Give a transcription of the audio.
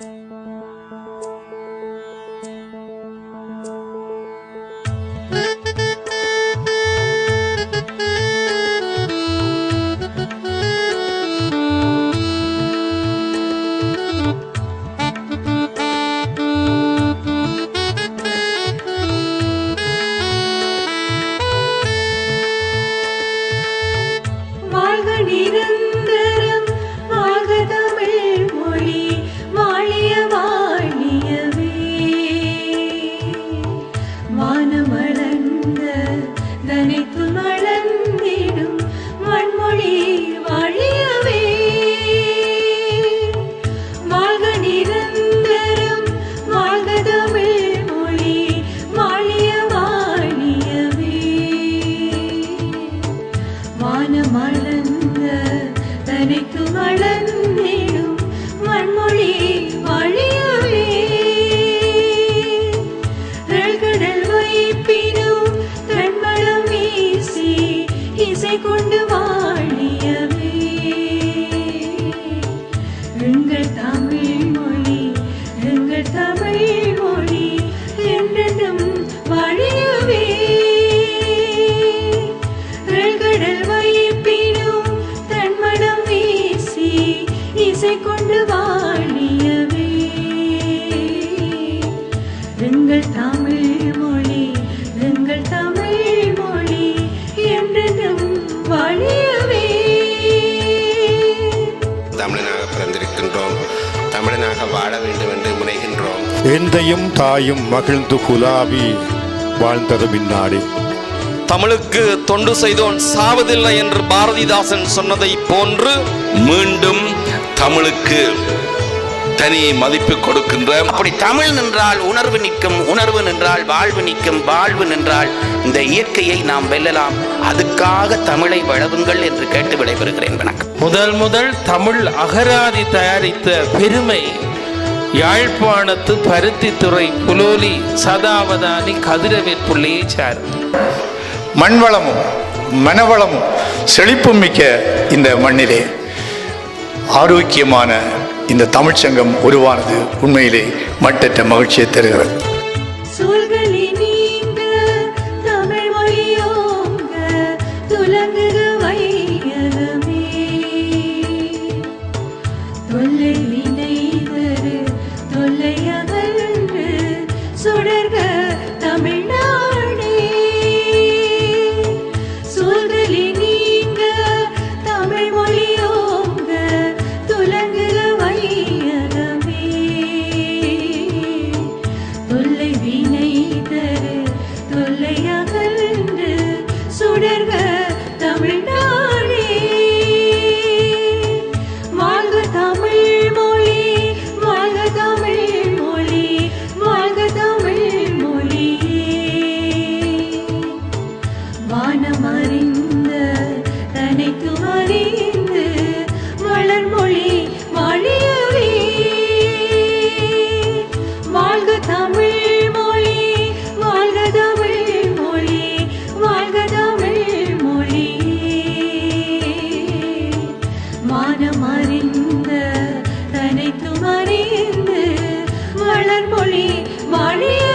வாழ்க வளர்ந்திடும் வன்மொழி வாழியவே. வாழ்க நிரந்தரம் வாழ்க தமிழ் மொழி வாழிய வாழியவே வானமளந்த தனித்து மலர்ந்த தமிழனாக பிறந்திருக்கின்றோம். தமிழனாக வாழ வேண்டும் என்று முனைகின்றோம். எந்தையும் தாயும் மகிழ்ந்து குலாவி வாழ்ந்தது பின்னாடி தமிழுக்கு தொண்டு செய்தோன் சாவதில்லை என்று பாரதிதாசன் சொன்னதை போன்று மீண்டும் தமிழுக்கு தனி மதிப்பு கொடுக்கின்ற அப்படி தமிழ் நின்றால் உணர்வு நிற்கும் உணர்வு நின்றால் வாழ்வு நிற்கும் வாழ்வு நின்றால் இந்த இயற்கையை நாம் வெல்லலாம். அதுக்காக தமிழை வளவுங்கள் என்று கேட்டு விடைபெறுகிறேன். வணக்கம். முதல் முதல் தமிழ் அகராதி தயாரித்த பெருமை யாழ்ப்பாணத்து பருத்தித்துறை புலோலி சதாவதானி கதிரவேற் பிள்ளையை சாரும் மண்வளமும் மனவளமும் செழிப்பும் மிக்க இந்த மண்ணிலே ஆரோக்கியமான இந்த தமிழ்ச்சங்கம் உருவானது உண்மையிலே மட்டற்ற மகிழ்ச்சியை தருகிறது. வினை தரு தொல்லை அனைத்தும் அறிந்து வளர்மொழி வாழியவே